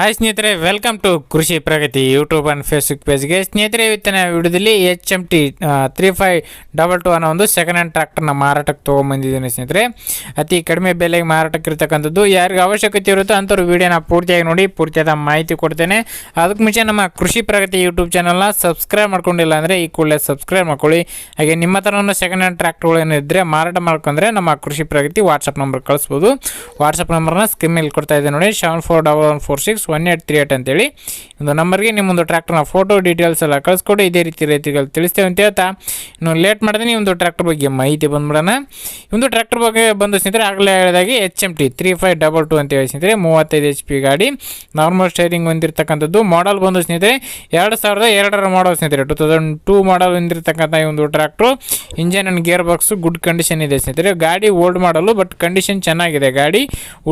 Hi ಸ್ನೇಹಿತರೆ welcome to Krishi Pragati YouTube and Facebook ಪೇಜ್ಗೆ ಸ್ನೇಹಿತರೆ, ಇವತ್ತಿನ ವಿಡಿಯೋದಲ್ಲಿ H M T three five double two ಅನ್ನೋ ಒಂದು ಸೆಕೆಂಡ್ ಹ್ಯಾಂಡ್ ಟ್ರ್ಯಾಕ್ಟರ್ನ ಮಾರಾಟಕ್ಕೆ ತೊಗೊಂಬಂದಿದ್ದೀನಿ ಸ್ನೇಹಿತರೆ. ಅತಿ ಕಡಿಮೆ ಬೆಲೆಗೆ ಮಾರಾಟಕ್ಕೆ ಇರ್ತಕ್ಕಂಥದ್ದು ಯಾರಿಗೆ ಅವಶ್ಯಕತೆ ಇರುತ್ತೋ ಅಂಥವ್ರು ವೀಡಿಯೋನ ಪೂರ್ತಿಯಾಗಿ ನೋಡಿ, ಪೂರ್ತಿಯಾದ ಮಾಹಿತಿ ಕೊಡ್ತೇನೆ. ಅದಕ್ಕೆ ಮುಂಚೆ ನಮ್ಮ ಕೃಷಿ ಪ್ರಗತಿ ಯೂಟ್ಯೂಬ್ ಚಾನಲ್ನ ಸಬ್ಸ್ಕ್ರೈಬ್ ಮಾಡ್ಕೊಂಡಿಲ್ಲ ಅಂದರೆ ಈ ಕೂಡಲೇ ಸಬ್ಸ್ಕ್ರೈಬ್ ಮಾಡ್ಕೊಳ್ಳಿ. ಹಾಗೆ ನಿಮ್ಮ ಹತ್ರನೂ ಸೆಕೆಂಡ್ ಹ್ಯಾಂಡ್ ಟ್ರ್ಯಾಕ್ಟರ್ಗಳೇನು ಇದ್ದರೆ ಮಾರಾಟ ಮಾಡ್ಕೊಂಡ್ರೆ ನಮ್ಮ ಕೃಷಿ ಪ್ರಗತಿ ವಾಟ್ಸಪ್ ನಂಬರ್ ಕಳಿಸ್ಬೋದು. ವಾಟ್ಸಪ್ ನಂಬರ್ನ ಸ್ಕ್ರೀನ್ ಮೇಲೆ ಕೊಡ್ತಾ ಇದ್ದೆ ನೋಡಿ seven four double one four six one eight three eight ಅಂತೇಳಿ. ಒಂದು ನಂಬರ್ಗೆ ನಿಮ್ಮೊಂದು ಟ್ರ್ಯಾಕ್ಟರ್ನ ಫೋಟೋ ಡೀಟೇಲ್ಸ್ ಎಲ್ಲ ಕಳಿಸ್ಕೊಡಿ, ಇದೇ ರೀತಿ ರೈತರಿಗೆ ತಿಳಿಸ್ತೇವೆ ಅಂತ ಹೇಳ್ತಾ. ಇನ್ನು ಲೇಟ್ ಮಾಡಿದ್ರೆ ಒಂದು ಟ್ರ್ಯಾಕ್ಟರ್ ಬಗ್ಗೆ ಮಾಹಿತಿ ಬಂದ್ಬಿಡೋಣ. ಒಂದು ಟ್ರ್ಯಾಕ್ಟರ್ ಬಗ್ಗೆ ಬಂದು ಸ್ನೇಹಿತರೆ, ಆಗಲೇ ಹೇಳಿದಾಗೆ H M T three five double two ಅಂತ ಹೇಳಿ ಸ್ನೇಹಿತರೆ, ಮೂವತ್ತೈದು ಎಚ್ ಪಿ ಗಾಡಿ. ನಾರ್ಮಲ್ ಸ್ಟೈರಿಂಗ್ ಹೊಂದಿರತಕ್ಕಂಥದ್ದು. ಮಾಡಲ್ ಬಂದು ಸ್ನೇಹಿತರೆ, ಎರಡು ಸಾವಿರದ ಎರಡರ ಮಾಡಲ್ ಸ್ನೇಹಿತರೆ ಟು ತೌಸಂಡ್ ಟೂ ಮಾಡಲ್ ಹೊಂದಿರತಕ್ಕಂಥ ಈ ಒಂದು tractor engine and gear box good condition ಇದೆ ಸ್ನೇಹಿತರೆ. ಗಾಡಿ ಓಲ್ಡ್ ಮಾಡಲು ಬಟ್ ಕಂಡೀಷನ್ ಚೆನ್ನಾಗಿದೆ. ಗಾಡಿ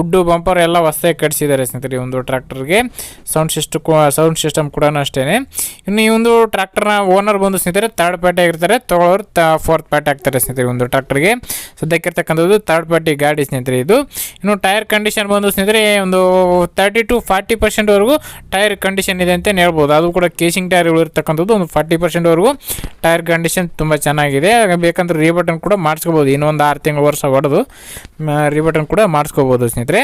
ಉಡ್ಡು ಬಂಪರ್ ಎಲ್ಲ ಹೊಸದಾಗಿ ಕಟ್ಸಿದ್ದಾರೆ ಸ್ನೇಹಿತರೆ ಒಂದು ಟ್ರ್ಯಾಕ್ಟರ್ಗೆ ಸೌಂಡ್ ಸಿಸ್ಟಮ್ ಸೌಂಡ್ ಸಿಸ್ಟಮ್ ಕೂಡ ಅಷ್ಟೇ ಇನ್ನು ಈ ಒಂದು ಟ್ರ್ಯಾಕ್ಟರ್ನ ಓನರ್ ಬಂದು ಸ್ನೇಹಿತರೆ ತರ್ಡ್ ಪಾರ್ಟಿ ಆಗಿರ್ತಾರೆ ತೊಗೊಳೋರು ತ ಫೋರ್ತ್ ಪಾರ್ಟಿ ಆಗ್ತಾರೆ ಸ್ನೇಹಿತರೆ ಒಂದು ಟ್ರ್ಯಾಕ್ಟರ್ಗೆ ಸದ್ಯಕ್ಕಿರ್ತಕ್ಕಂಥದ್ದು ತರ್ಡ್ ಪಾರ್ಟಿ ಗಾಡಿ ಸ್ನೇಹಿತರೆ ಇದು. ಇನ್ನು ಟೈರ್ ಕಂಡೀಷನ್ ಬಂದು ಸ್ನೇಹಿತರೆ, ಒಂದು ತರ್ಟಿ ಟು ಫಾರ್ಟಿ ಪರ್ಸೆಂಟ್ವರೆಗೂ ಟೈರ್ ಕಂಡೀಷನ್ ಇದೆ ಅಂತಲೇ ಹೇಳ್ಬೋದು. ಅದು ಕೂಡ ಕೇಸಿಂಗ್ ಟೈರ್ಗಳು ಇರ್ತಕ್ಕಂಥದ್ದು ಒಂದು ಫಾರ್ಟಿ ಪರ್ಸೆಂಟ್ವರೆಗೂ ಟೈರ್ ಕಂಡೀಷನ್ ತುಂಬ ಚೆನ್ನಾಗಿದೆ. ಬೇಕಂದ್ರೆ ರೀಬಟನ್ ಕೂಡ ಮಾಡಿಸ್ಕೋಬೋದು. ಇನ್ನೊಂದು ಆರು ತಿಂಗಳು ವರ್ಷ ಹೊಡೆದು ರೀಬಟನ್ ಕೂಡ ಮಾಡಿಸ್ಕೋಬೋದು ಸ್ನೇಹಿತರೆ.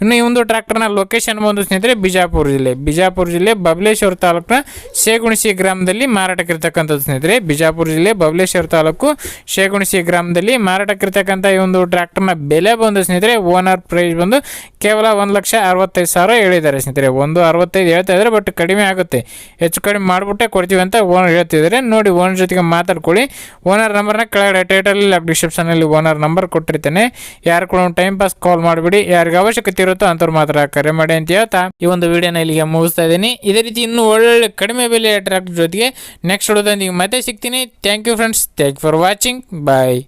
ಇನ್ನು ಈ ಒಂದು ಟ್ರ್ಯಾಕ್ಟರ್ನ ಲೊಕೇಶನ್ ಬಂದು ಸ್ನೇಹಿತರೆ ಬಿಜಾಪುರ ಜಿಲ್ಲೆ. ಬಿಜಾಪುರ ಜಿಲ್ಲೆ ಬಬಲೇಶ್ವರ ತಾಲೂಕಿನ ಶೇಗುಣಸಿ ಗ್ರಾಮದಲ್ಲಿ ಮಾರಾಟಕ್ಕಿರ್ತಕ್ಕಂಥದ್ದು ಸ್ನೇಹಿತರೆ. ಬಿಜಾಪುರ ಜಿಲ್ಲೆ ಬಬಲೇಶ್ವರ ತಾಲೂಕು ಶೇಗುಣಸಿ ಗ್ರಾಮದಲ್ಲಿ ಮಾರಾಟಕ್ಕಿರ್ತಕ್ಕಂಥ ಈ ಒಂದು ಟ್ರ್ಯಾಕ್ಟರ್ನ ಬೆಲೆ ಬಂದು ಸ್ನೇಹಿತರೆ, ಓನರ್ ಪ್ರೈಸ್ ಬಂದು ಕೇವಲ ಒಂದು ಲಕ್ಷ ಅರವತ್ತೈದು ಸಾವಿರ ಹೇಳಿದ್ದಾರೆ ಸ್ನೇಹಿತರೆ. ಒಂದು ಅರವತ್ತೈದು ಹೇಳ್ತಾ ಇದ್ದಾರೆ, ಬಟ್ ಕಡಿಮೆ ಆಗುತ್ತೆ. ಹೆಚ್ಚು ಕಡಿಮೆ ಮಾಡಿಬಿಟ್ಟೆ ಕೊಡ್ತೀವಿ ಅಂತ ಓನರ್ ಹೇಳ್ತಿದ್ದಾರೆ. ನೋಡಿ ಓನರ್ ಜೊತೆಗೆ ಮಾತಾಡ್ಕೊಳ್ಳಿ. ಓನರ್ ನಂಬರ್ನ ಕೆಳಗಡೆ ಟೈಟಲ್ಲಿ ಡಿಸ್ಕ್ರಿಪ್ಷನಲ್ಲಿ ಓನರ್ ನಂಬರ್ ಕೊಟ್ಟಿರ್ತೇನೆ. ಯಾರು ಕೂಡ ಟೈಮ್ ಪಾಸ್ ಕಾಲ್ ಮಾಡಿಬಿಡಿ. ಯಾರಿಗೆ ಅವಶ್ಯಕತೆ ಇರುತ್ತೋ ಅಂಥವ್ರು ಮಾತ್ರ ಕರೆ ಮಾಡಿ ಅಂತ ಹೇಳ್ತಾ ಈ ಒಂದು ವಿಡಿಯೋನ ಇಲ್ಲಿಗೆ ಮುಗಿಸ್ತಾ ಇದ್ದೀನಿ. ಇದೇ ರೀತಿ ಇನ್ನೂ ಒಳ್ಳೊಳ್ಳೆ ಕಡಿಮೆ ಬೆಲೆಯ ಟ್ರ್ಯಾಕ್ಟರ್ ಜೊತೆಗೆ ನೆಕ್ಸ್ಟ್ ಹೊಡೋದೊಂದಿಗೆ ಮತ್ತೆ ಸಿಗ್ತೀನಿ. Thank you friends thank for watching bye